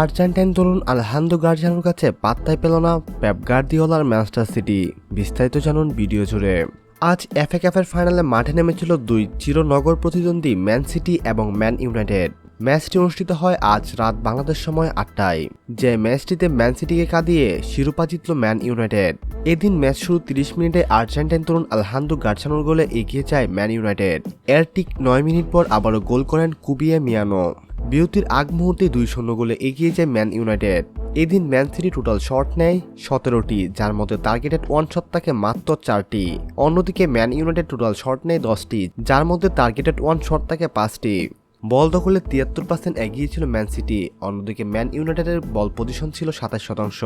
Argentine তরুণ আলহান্দো গার্জিয়ানোর কাছে পাত্তাই পেল না পেপ গার্দিওলার ম্যানচেস্টার সিটি। বিস্তারিত জানুন ভিডিও জুড়ে। আজ এফএ ক্যাফের ফাইনালে মাঠে নেমেছিল দুই চিরনগর প্রতিদ্বন্দ্বী ম্যান সিটি এবং ম্যান ইউনাইটেড। ম্যাচটি অনুষ্ঠিত হয় আজ রাত বাংলাদেশ সময় আটটায়। যে ম্যাচটিতে ম্যান সিটিকে কাঁদিয়ে শিরোপা জিতল ম্যান ইউনাইটেড। এদিন ম্যাচ শুরু তিরিশ মিনিটে আর্জেন্টাইন তরুণ আলহান্দো গার্ছানোর গোলে এগিয়ে যায় ম্যান ইউনাইটেড। এর ঠিক নয় মিনিট পর আবারও গোল করেন কুবিয়ে মিয়ানো। বিরতির আগ মুহূর্তে দুই শূন্য গোলে এগিয়ে যায় ম্যান ইউনাইটেড। এদিন ম্যান সিটি টোটাল শট নেয় সতেরোটি, যার মধ্যে টার্গেটেড ওয়ান শট থাকে মাত্র চারটি। অন্যদিকে ম্যান ইউনাইটেড টোটাল শট নেয় দশটি, যার মধ্যে টার্গেটেড ওয়ান শট থাকে পাঁচটি। বল দখলে তিয়াত্তর পার্সেন্ট এগিয়ে ছিল ম্যান সিটি, অন্যদিকে ম্যান ইউনাইটেডের বল পজিশন ছিল সাতাশ শতাংশ।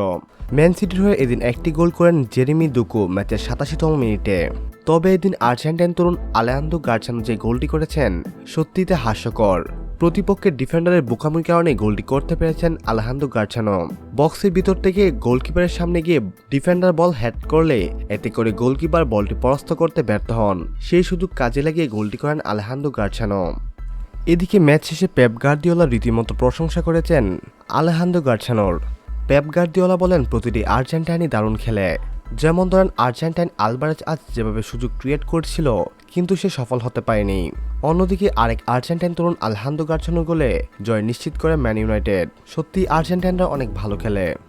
ম্যান সিটির হয়ে এদিন একটি গোল করেন জেরেমি দুকু ম্যাচের সাতাশিতম মিনিটে। তবে এদিন আর্জেন্টাইন তরুণ আলেয়ান্দো গার্চানো যে গোলটি করেছেন সত্যিতে হাস্যকর। প্রতিপক্ষের ডিফেন্ডারের বোকামির কারণে গোলটি করতে পেরেছেন আলহান্দো গার্চানো। বক্সের ভিতর থেকে গোলকিপারের সামনে গিয়ে ডিফেন্ডার বল হ্যাট করলে এতে করে গোলকিপার বলটি পরাস্ত করতে ব্যর্থ হন। সেই সুযোগ কাজে লাগিয়ে গোলটি করেন আলহান্দো গার্চানো। এদিকে ম্যাচ শেষে পেপ গার্দিওলা রীতিমতো প্রশংসা করেছেন আলেহান্দো গার্ছানোর পেপ গার্দিওলা বলেন, প্রতিটি আর্জেন্টাইনই দারুণ খেলে। যেমন ধরেন আর্জেন্টাইন আলবারেজ আজ যেভাবে সুযোগ ক্রিয়েট করছিল, কিন্তু সে সফল হতে পারেনি। অন্যদিকে আরেক আর্জেন্টাইন তরুণ আলহান্দো গার্জন গোলে জয় নিশ্চিত করে ম্যান ইউনাইটেড সত্যি আর্জেন্টাইনরা অনেক ভালো খেলে।